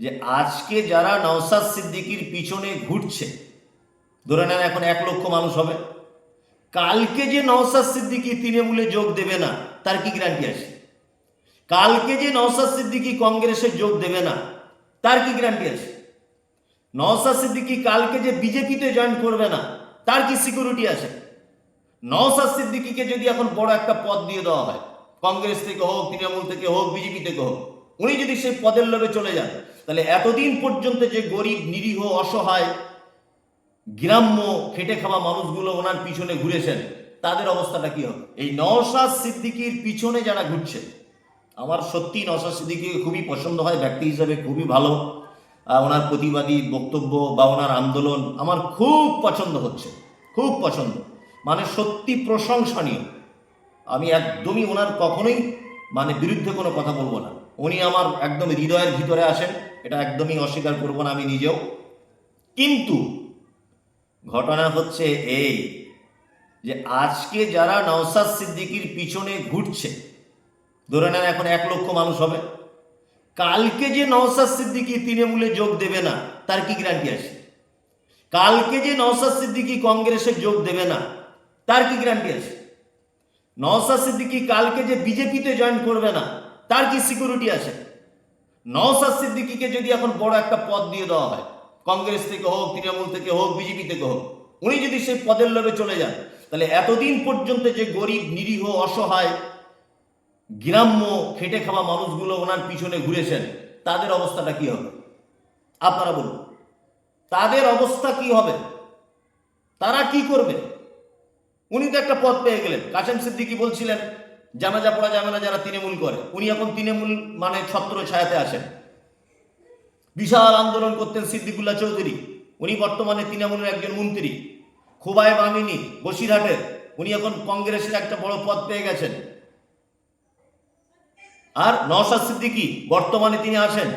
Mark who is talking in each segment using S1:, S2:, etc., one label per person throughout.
S1: যে আজকে যারা নওসাদ সিদ্দিকির পিছনে ঘুরছে, ধরে নেন এখন এক লক্ষ মানুষ হবে, কালকে যে নওসাদ সিদ্দিকি তৃণমূলে যোগ দেবে না, তার কি গ্যারান্টি আছে? কালকে যে নওসাদ সিদ্দিকি কংগ্রেসে যোগ দেবে না, তার কি গ্যারান্টি আছে? নওসাদ সিদ্দিকি কালকে যে বিজেপিতে জয়েন করবে না, তার কি সিকিউরিটি আছে? নওসাদ সিদ্দিকিকে যদি এখন বড় একটা পদ দিয়ে দেওয়া হয়, কংগ্রেস থেকে হোক, তৃণমূল থেকে হোক, বিজেপি থেকে হোক, উনি যদি সেই পদের লোভে চলে যান তাহলে এতদিন পর্যন্ত যে গরিব, নিরীহ, অসহায়, গ্রাম্য খেটে খাওয়া মানুষগুলো ওনার পিছনে ঘুরেছেন, তাদের অবস্থাটা কি হবে? এই নওশাদ সিদ্দিকির পিছনে যারা ঘুরছে, আমার সত্যি নওশাদ সিদ্দিকিকে খুবই পছন্দ হয়, ব্যক্তি হিসাবে খুবই ভালো। ওনার প্রতিবাদী বক্তব্য বা ওনার আন্দোলন আমার খুব পছন্দ হচ্ছে, খুব পছন্দ। মানে সত্যি প্রশংসনীয়। আমি একদমই ওনার কখনোই মানে বিরুদ্ধে কোনো কথা বলব না। উনি আমার একদম হৃদয়ের ভিতরে আসেন, এটা একদমই অস্বীকার করব না আমি নিজেও। কিন্তু ঘটনা হচ্ছে এই যে আজকে যারা নওসাদ সিদ্দিকির পিছনে ঘুরছে, ধরে নেন এখন এক লক্ষ মানুষ হবে, কালকে যে নওসাদ সিদ্দিকি তৃণমূলে যোগ দেবে না, তার কি গ্যারান্টি আছে? কালকে যে নওসাদ সিদ্দিকি কংগ্রেসে যোগ দেবে না, তার কি গ্যারান্টি আছে? নওসাদ সিদ্দিকি কালকে যে বিজেপিতে জয়েন করবে না তার কি সিকিউরিটি আছে? নওসাদ সিদ্দিকিকে যদি এখন বড় একটা পদ দিয়ে দেওয়া হয়, কংগ্রেস থেকে হোক, তৃণমূল থেকে হোক, বিজেপি থেকে হোক, উনি যদি সেই পদের লোভে চলে যান, তাহলে এতদিন পর্যন্ত যে গরিব, নিরীহ, অসহায়, গ্রাম্য, খেটে খাওয়া মানুষগুলো ওনার পিছনে ঘুরেছেন, তাদের অবস্থাটা কি হবে? আপনারা বলুন, তাদের অবস্থা কি হবে? তারা কি করবে? উনি তো একটা পদ পেয়ে গেলেন। কাসেম সিদ্দিকি বলছিলেন জানাজা পড়া যাবে না যারা তৃণমূল করে। উনি এখন তৃণমূল মানে ছত্র ছায়াতে আসেন। বিশাল আন্দোলন করতেন সিদ্দিকুল্লাহ চৌধুরী। উনি বর্তমানে তৃণমূলের একজন মন্ত্রী। খুবাইব আমিনী বসিরহাটের। উনি এখন কংগ্রেসের একটা বড় পদ পেয়ে গেছেন। আর নওশাদ সিদ্দিকি, বর্তমানে তিনি আছেন।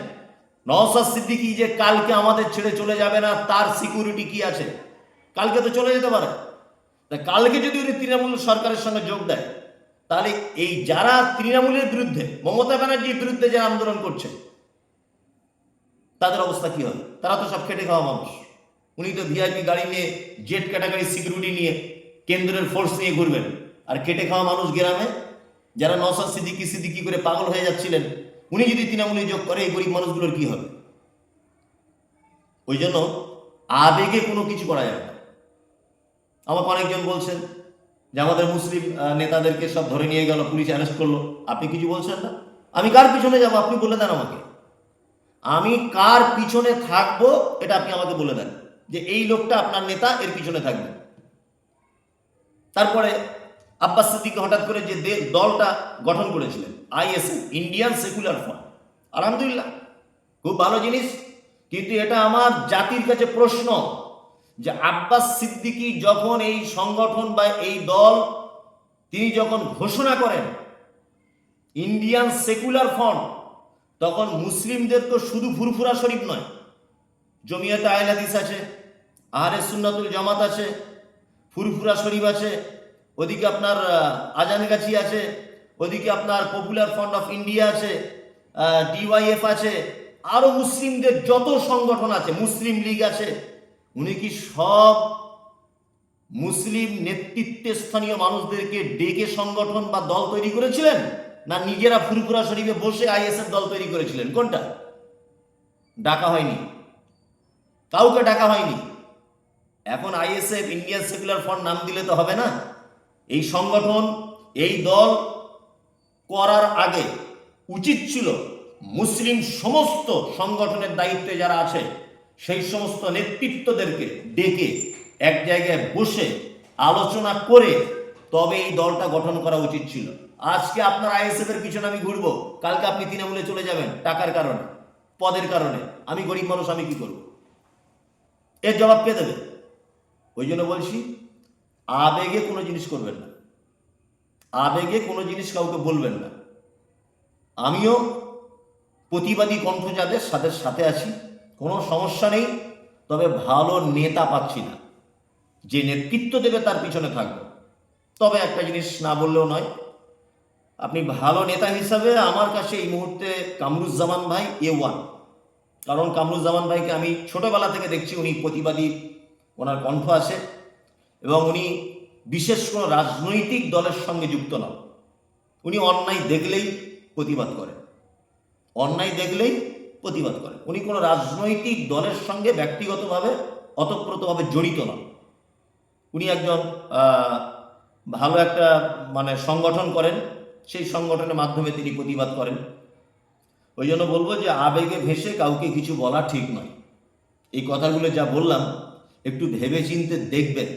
S1: নওশাদ সিদ্দিকি যে কালকে আমাদের ছেড়ে চলে যাবে না, তার সিকিউরিটি কি আছে? কালকে তো চলে যেতে পারে। কালকে যদি উনি তৃণমূল সরকারের সঙ্গে যোগ দেয় তাহলে এই যারা তৃণমূলের বিরুদ্ধে, মমতা ব্যানার্জির বিরুদ্ধে যারা আন্দোলন করছে, তাদের অবস্থা কি হবে? তারা তো সব খেটে খাওয়া মানুষ। উনি তো ভিআইপি গাড়ি নিয়ে জেট ক্যাটাগরি সিকিউরিটি নিয়ে, কেন্দ্রের ফোর্স নিয়ে ঘুরবেন। আর কেটে খাওয়া মানুষ গ্রামে, যারা নসাদ সিদ্দিকি সিদ্দিকি করে পাগল হয়ে যাচ্ছিলেন, উনি যদি তৃণমূলে যোগ করে, এই গরিব মানুষগুলোর কি হবে? ওই জন্য আবেগে কোনো কিছু করা যাবে না। আমাকে অনেকজন বলছেন যে আমাদের মুসলিম নেতাদেরকে সব ধরে নিয়ে গেল, পুলিশ অ্যারেস্ট করল। আপনি কিছু বলছেন না? আমি কার পিছনে যাব? আপনি বলে দেন আমাকে। আমি কার পিছনে থাকব? এটা আপনি আমাকে বলে দেন যে এই লোকটা আপনার নেতা, এর পিছনে থাকবে। তারপরে আব্বাস সিদ্দিক হঠাৎ করে যে দলটা গঠন করেছিলেন আইএসএ ইন্ডিয়ান সেকুলার ফ্রন্ট আলহামদুলিল্লাহ, খুব ভালো জিনিস। কিন্তু এটা আমার জাতির কাছে প্রশ্ন। যে আব্বাস সিদ্দিকি যখন এই সংগঠন বা এই দল, তিনি যখন ঘোষণা করেন, ইন্ডিয়ান সেকুলার ফ্রন্ট, তখন মুসলিমদের তো শুধু ফুরফুরা শরীফ নয়, জমিয়তে আইল হাদিস আছে আহরে সুন্নাতুল জামাত আছে, ফুরফুরা শরীফ আছে, ওদিকে আপনার আজানগাছি আছে, ওদিকে আপনার পপুলার ফ্রন্ট অফ ইন্ডিয়া আছে ডিওয়াইএফ আছে, আরও মুসলিমদের যত সংগঠন আছে, মুসলিম লীগ আছে উনি কি সব মুসলিম নেতৃত্বে স্থানীয় মানুষদেরকে ডেকে সংগঠন বা দল তৈরি করেছিলেন? না নিজেরা ফুরফুরা শরীফে বসে আইএসএফ দল তৈরি করেছিলেন? কোনটা? ডাকা হয়নি। কাউকে ডাকা হয়নি। এখন আইএসএফ, ইন্ডিয়ান সেকুলার ফ্রন্ট নাম দিলে তো হবে না। এই সংগঠন, এই দল করার আগে উচিত ছিল মুসলিম সমস্ত সংগঠনের দায়িত্বে যারা আছে সেই সমস্ত নেতৃত্বদেরকে ডেকে এক জায়গায় বসে আলোচনা করে তবে এই দলটা গঠন করা উচিত ছিল। আজকে আপনার আইএসএফ এর পিছনে আমি ঘুরবো। কালকে আপনি তৃণমূলে চলে যাবেন টাকার কারণে, পদের কারণে। আমি গরিব মানুষ, আমি কি করব? এর জবাব কে দেবে? ওই জন্য বলছি, আবেগে কোনো জিনিস করবেন না। আবেগে কোনো জিনিস কাউকে বলবেন না। আমিও প্রতিবাদী কণ্ঠ যাদের সাথে সাথে আছি। কোনো সমস্যা নেই, তবে ভালো নেতা পাচ্ছি না। যে নেতৃত্ব দেবে তার পিছনে থাকব। তবে একটা জিনিস না বললেও নয়, আপনি ভালো নেতা হিসাবে আমার কাছে এই মুহূর্তে কামরুজ্জামান ভাই এ ওয়ান কারণ কামরুজ্জামান ভাইকে আমি ছোটবেলা থেকে দেখছি, উনি প্রতিবাদী, ওনার কণ্ঠ আছে, এবং উনি বিশেষ কোনো রাজনৈতিক দলের সঙ্গে যুক্ত নন। উনি অন্যায় দেখলেই প্রতিবাদ করেন। অন্যায় দেখলেই প্রতিবাদ করেন উনি কোনো রাজনৈতিক দলের সঙ্গে ব্যক্তিগতভাবে, অতপ্রতভাবে জড়িত নন উনি একজন ভালো একটা মানে সংগঠন করেন। সেই সংগঠনের মাধ্যমে তিনি প্রতিবাদ করেন। ওই জন্য বলব যে, আবেগে ভেসে কাউকে কিছু বলা ঠিক নয়। এই কথাগুলো যা বললাম, একটু ভেবে চিনতে দেখবেন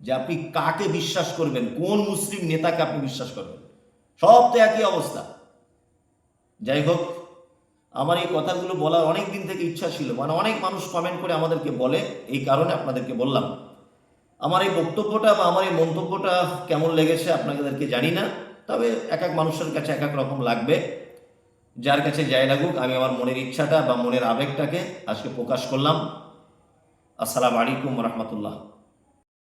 S1: যে, আপনি কাকে বিশ্বাস করবেন? কোন মুসলিম নেতাকে আপনি বিশ্বাস করবেন? সব তো একই অবস্থা। যাই হোক আমার এই কথাগুলো বলার অনেক দিন থেকে ইচ্ছা ছিল। মানে অনেক মানুষ কমেন্ট করে আমাদেরকে বলে, এই কারণে আপনাদেরকে বললাম। আমার এই বক্তব্যটা বা আমার এই মন্তব্যটা কেমন লেগেছে আপনাদেরকে জানি না, তবে এক এক মানুষের কাছে এক এক রকম লাগবে। যার কাছে যাই লাগুক, আমি আমার মনের ইচ্ছাটা বা মনের আবেগটাকে আজকে প্রকাশ করলাম। আসসালামু আলাইকুম রহমতুল্লাহ।